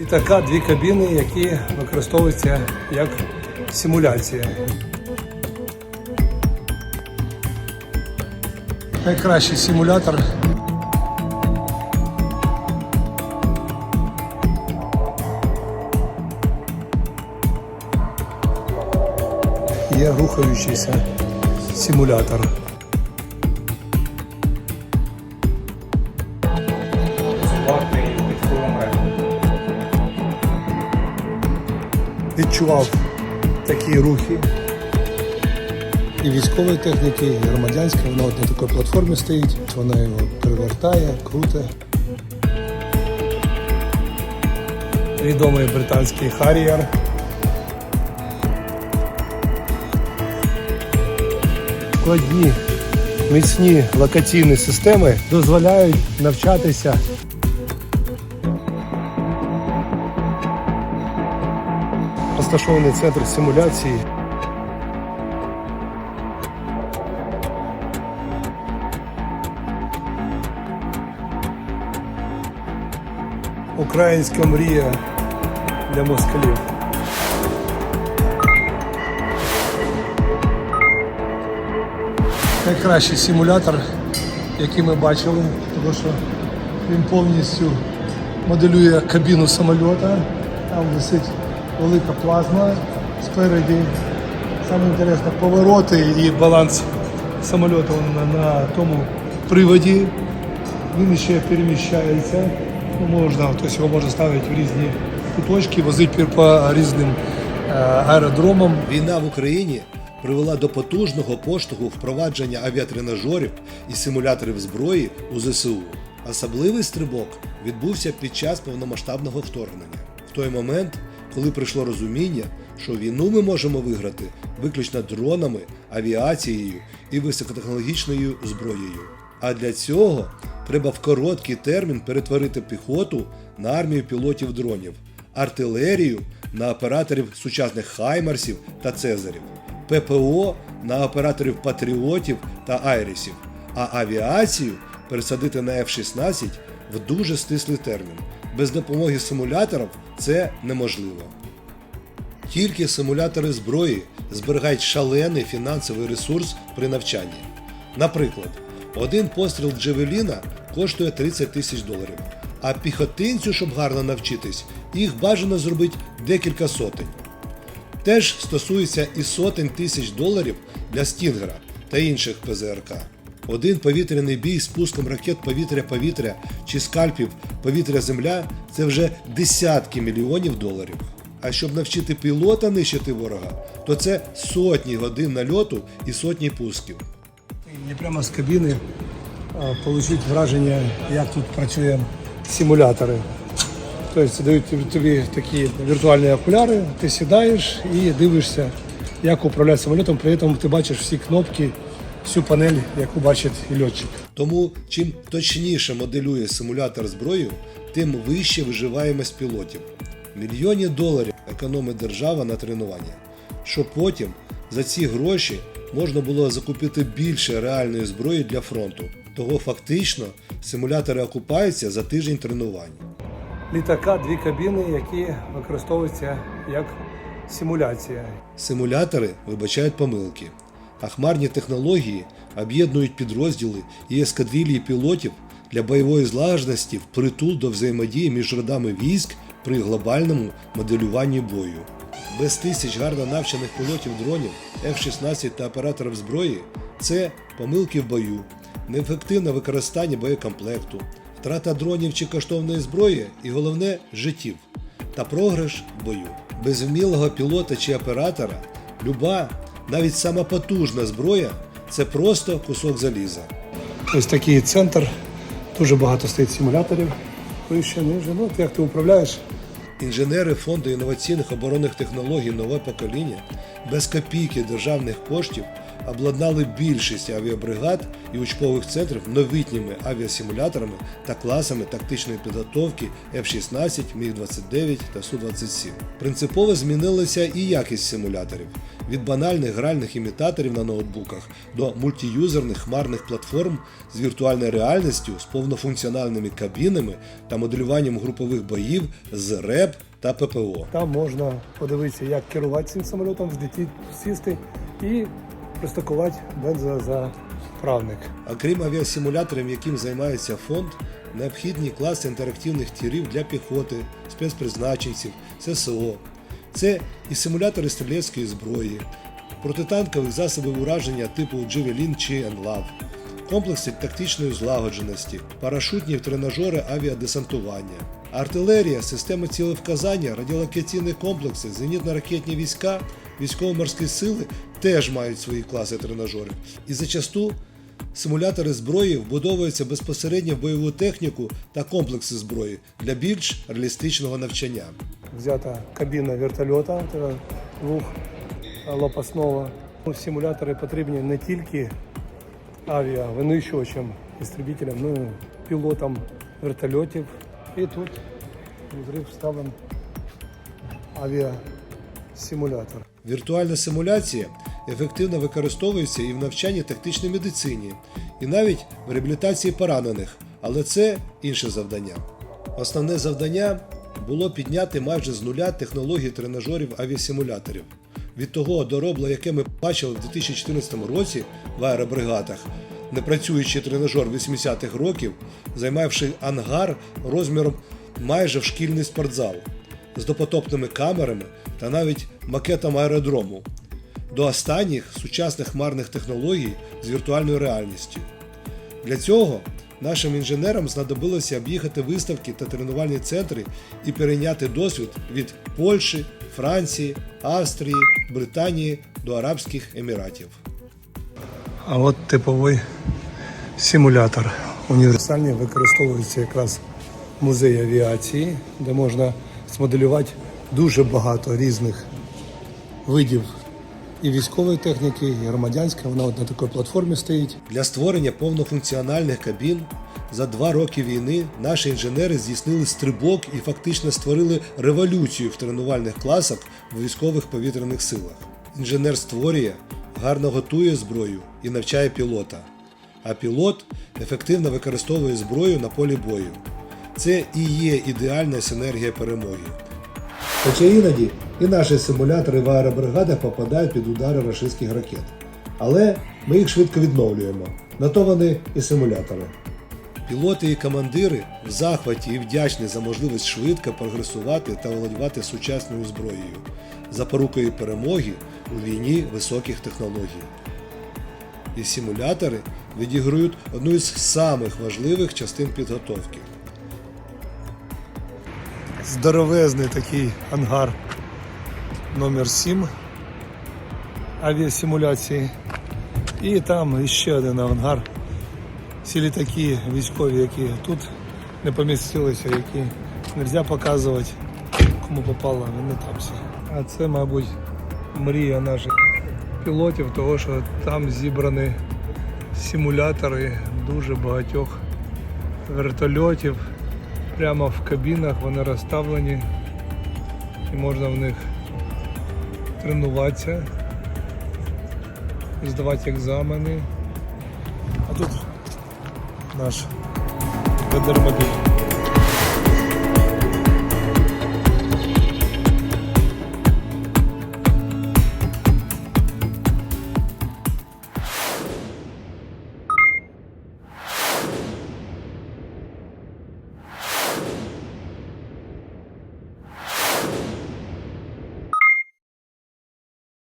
Літака дві кабіни, які використовуються як симуляція. Найкращий симулятор. Є рухаючийся симулятор. Відчував такі рухи і військової техніки, і громадянської. Вона от на такій платформі стоїть, вона його перевертає, круте. Відомий британський Харrier. Складні, міцні локаційні системи дозволяють навчатися розташований центр симуляції. Українська мрія для москалів. Найкращий симулятор, який ми бачили, тому що він повністю моделює кабіну самольота. Там висить велика плазма спереді. Саме інтересне повороти і баланс самольоту на, на тому приводі. Він ще переміщається. Ну, можна, тобто його можна ставити в різні куточки, возити по різним е, аеродромам. Війна в Україні привела до потужного поштовху впровадження авіатренажерів і симуляторів зброї у ЗСУ. Особливий стрибок відбувся під час повномасштабного вторгнення. В той момент, коли прийшло розуміння, що війну ми можемо виграти виключно дронами, авіацією і високотехнологічною зброєю. А для цього треба в короткий термін перетворити піхоту на армію пілотів дронів, артилерію на операторів сучасних хаймарсів та цезарів, ППО на операторів патріотів та айрісів, а авіацію пересадити на F-16 в дуже стислий термін. Без допомоги симуляторів це неможливо. Тільки симулятори зброї зберігають шалений фінансовий ресурс при навчанні. Наприклад, один постріл Джевеліна коштує 30 тисяч доларів, а піхотинцю, щоб гарно навчитись, їх бажано зробити декілька сотень. Теж стосується і сотень тисяч доларів для Стінгера та інших ПЗРК. Один повітряний бій з пуском ракет повітря-повітря чи скальпів повітря-земля це вже десятки мільйонів доларів. А щоб навчити пілота нищити ворога, то це сотні годин нальоту і сотні пусків. Не прямо з кабіни отримати враження, як тут працює симулятори. Тобто дають тобі такі віртуальні окуляри, ти сідаєш і дивишся, як управляти самолітом, при цьому ти бачиш всі кнопки, всю панель, яку бачить і льотчик. Тому чим точніше моделює симулятор зброю, тим вище виживаємость пілотів. Мільйони доларів економить держава на тренування, щоб потім за ці гроші можна було закупити більше реальної зброї для фронту. Того фактично симулятори окупаються за тиждень тренувань. Літака дві кабіни, які використовуються як симуляція. Симулятори вибачають помилки, а хмарні технології об'єднують підрозділи і ескадрилії пілотів для бойової злагодженості впритул до взаємодії між родами військ при глобальному моделюванні бою. Без тисяч гарно навчених пілотів дронів, F-16 та операторів зброї це помилки в бою, неефективне використання боєкомплекту, втрата дронів чи коштовної зброї і головне життів та програш в бою. Без вмілого пілота чи оператора люба, навіть сама потужна зброя це просто кусок заліза. Ось такий центр, дуже багато стоїть симуляторів. Вище, ниже. Ну, як ти управляєш, Інженери фонду інноваційних оборонних технологій нове покоління без копійки державних коштів обладнали більшість авіабригад і учбових центрів новітніми авіасимуляторами та класами тактичної підготовки F-16, Міг-29 та Су-27. Принципово змінилася і якість симуляторів від банальних гральних імітаторів на ноутбуках до мультиюзерних хмарних платформ з віртуальною реальністю, з повнофункціональними кабінами та моделюванням групових боїв з РЕП та ППО. Там можна подивитися, як керувати цим самольотом, взлетіти, сісти і пристакувати бензозаправник. Окрім авіасимуляторів, яким займається фонд, необхідні класи інтерактивних тірів для піхоти, спецпризначенців, ССО. Це і симулятори стрілецької зброї, протитанкових засобів ураження типу Джевелін чи Енлав, комплекси тактичної злагодженості, парашутні тренажери авіадесантування, артилерія, системи цілевказання, радіолокаційні комплекси, зенітно-ракетні війська, військово-морські сили теж мають свої класи тренажерів. І зачасту Симулятори зброї вбудовуються безпосередньо в бойову техніку та комплекси зброї для більш реалістичного навчання. Взята кабіна вертольота от этого двохлопасного. Ну, Симулятори потрібні не тільки авіавинищувачам, істребителям, ну і пілотам вертольотів. І тут внутрі вставлен авіасимулятор. Віртуальна симуляція ефективно використовується і в навчанні тактичній медицині, і навіть в реабілітації поранених, але це інше завдання. Основне завдання було підняти майже з нуля технології тренажерів авіасимуляторів. Від того доробла, яке ми бачили в 2014 році в аеробригадах, непрацюючий тренажер 80-х років, займавши ангар розміром майже в шкільний спортзал з допотопними камерами та навіть макетом аеродрому, до останніх сучасних хмарних технологій з віртуальною реальністю. Для цього нашим інженерам знадобилося об'їхати виставки та тренувальні центри і перейняти досвід від Польщі, Франції, Австрії, Британії до Арабських Еміратів. А от типовий симулятор. Універсальний використовується якраз в музеї авіації, де можна змоделювати дуже багато різних видів і військової техніки, і громадянської. Вона от на такій платформі стоїть. Для створення повнофункціональних кабін за два роки війни наші інженери здійснили стрибок і фактично створили революцію в тренувальних класах в військових повітряних силах. Інженер створює, гарно готує зброю і навчає пілота. А пілот ефективно використовує зброю на полі бою. Це і є ідеальна синергія перемоги. Хоча іноді і наші симулятори в аеробригадах попадають під удари рашистських ракет. Але ми їх швидко відновлюємо. На то вони і симулятори. Пілоти і командири в захваті і вдячні за можливість швидко прогресувати та володівати сучасною зброєю, запорукою перемоги у війні високих технологій. І симулятори відіграють одну із самих важливих частин підготовки. Здоровезний такий ангар номер 7 авіасимуляції. І там ще один ангар. Всі літаки військові, які тут не помістилися, які не можна показувати, кому попало, вони там всі. А це, мабуть, мрія наших пілотів, того що там зібрані симулятори дуже багатьох вертольотів. Прямо в кабінах вони розставлені і можна в них тренуватися, здавати екзамени. А тут наш ведермобіль.